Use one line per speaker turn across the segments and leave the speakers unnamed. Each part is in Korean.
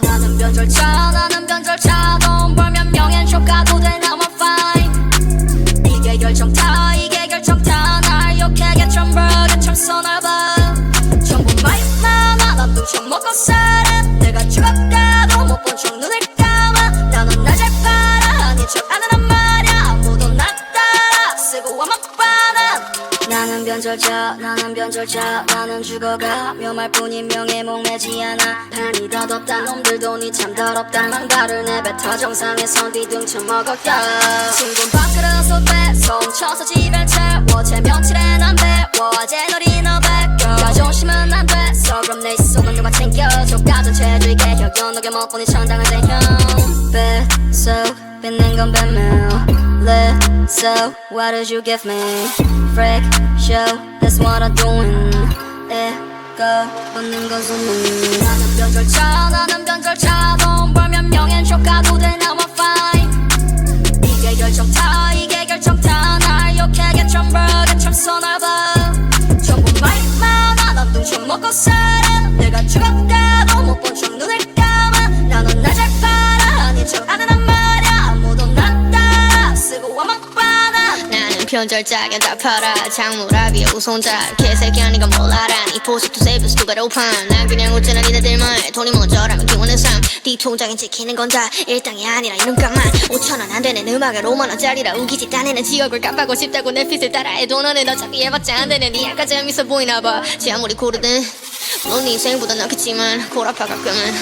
나는 변절차 나는 변절차. 돈 벌면 명예는 족가도 돼. 나만 fine. 이게 결정타 이게 결정타. 날 욕하게 천벌게 참선해봐. 전부 말만 하나 눈총 살 변절자 나는 변절자 나는 죽어가. 묘말 뿐인 명예 목매지 않아. 판이 더 덥다 놈들도 니참 더럽다. 망가를 내뱉어 정상에선 뒤등쳐 먹었다. 친구 밥그릇 빼손 쳐서 집에 채워. 제 며칠엔 안 배워. 어제 너리 너 배워 자존심은 안 돼서 그럼 내 속은 누가 챙겨줘 가진 체질 개혁 연하게 먹보니 천당한 대형 뱃속 빚는 건 배밀 lit so what did you give me? Freak show that's what I'm doing. 이거 받는 건 손님 나는 변절차 나는 변절차 돈 벌면 명예는 족가도 돼 나만 fine. 이게 결정타 이게 결정타. 날 욕하게 천벌게 참선해봐. 전부 말만 하나 눈총 먹고 살아 내가
편절자겐 다 팔아. 장무라비의 우손자. 개새끼야 니가 몰라라니 포스트 세이브스 두가 로판. 난 그냥 웃잖아 니네들 말. 돈이 먼저라면 기원의 삶 네 통장엔 찍히는 건 다 일당이 아니라 이 눈감만. 5천원 안 되는 음악을 5만원짜리라. 우기지 딴에는 지역을 깜빡고 싶다고 내 핏을 따라해도 너는 어차피 해봤자 안 되는 니 약간 재밌어 보이나 봐지 아무리 고르든 넌 인생보다 낫겠지만 골아파 가끔은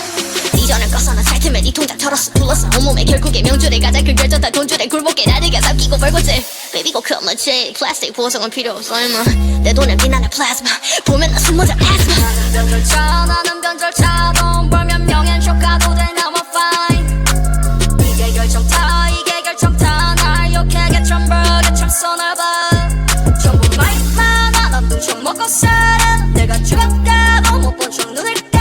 이전엔 꺼서 난 살틈에 네 통장 털었어. 둘러싸 온몸에 결국에 명줄에 가자 그 결정 다. 돈줄에 굴복해 나에게 삼키고 벌거지. Baby go cut my j 플라스틱 보석은 필요 없어 임마. 내 돈에 비난의 플라즈마. 보면 나 숨모자 아스마.
나는 변절차 나는 변절차 돈 벌면 명예 쇼카도 돼. Now I'm fine. 이게 결정타 이게 결정타. 날 욕해 get your burger get your son 알바 전부 마이크 하나 난 도청 먹고 살아. 내가 죽었다. con su